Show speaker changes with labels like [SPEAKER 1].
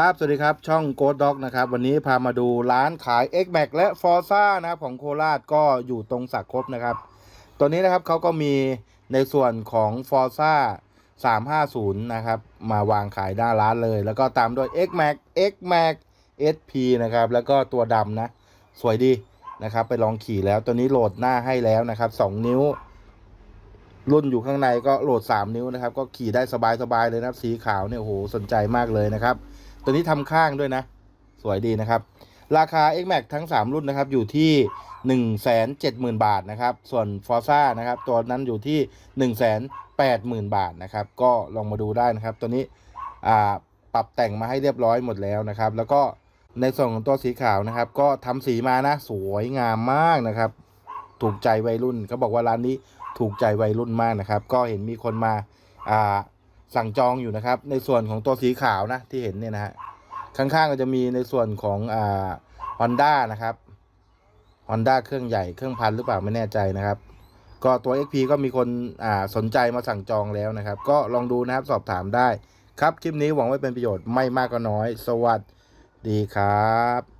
[SPEAKER 1] ครับ สวัสดีครับ ช่อง g o d Dog นะครับ วันนี้พามาดูร้านขาย X Max และ Forza นะครับ ของโคราชก็อยู่ตรงสักครบนะครับ ตัวนี้นะครับเขาก็มีในส่วนของ Forza 350 นะครับ มาวางขายหน้าร้านเลย แล้วก็ตามด้วย X Max X Max SP นะครับ แล้วก็ตัวดำนะ สวยดีนะครับ ไปลองขี่แล้วตัวนี้โหลดหน้าให้แล้วนะครับ 2 นิ้ว รุ่นอยู่ข้างในก็โหลด 3 นิ้วนะครับ ก็ขี่ได้สบายๆเลยนะครับ สีขาวเนี่ยโหสนใจมากเลยนะครับ ตัวนี้ทำข้างด้วยนะ สวยดีนะครับ ราคา X Max ทั้ง 3 รุ่นนะครับ อยู่ที่ 170,000 บาทนะครับ ส่วน Forza นะครับ ตัวนั้นอยู่ที่ 180,000 บาทนะครับ ก็ลองมาดูได้นะครับ ตัวนี้ปรับแต่งมาให้เรียบร้อยหมดแล้วนะครับ แล้วก็ในส่วนของตัวสีขาวนะครับ ก็ทำสีมานะ สวยงามมากนะครับ ถูกใจวัยรุ่นเขาบอกว่าร้านนี้ถูกใจวัยรุ่นมากนะครับ ก็เห็นมีคนมาอ่า สั่งจองอยู่นะครับ ในส่วนของตัวสีขาวนะที่เห็นเนี่ยนะฮะข้างๆก็จะมีในส่วนของอ่าฮอนด้านะครับฮอนด้าเครื่องใหญ่เครื่องพันหรือเปล่าไม่แน่ใจนะครับ ก็ตัว XP ก็มีคนอ่าสนใจมาสั่งจองแล้วนะครับ ก็ลองดูนะครับสอบถามได้ ครับคลิปนี้หวังว่าเป็นประโยชน์ไม่มากก็น้อย สวัสดีครับ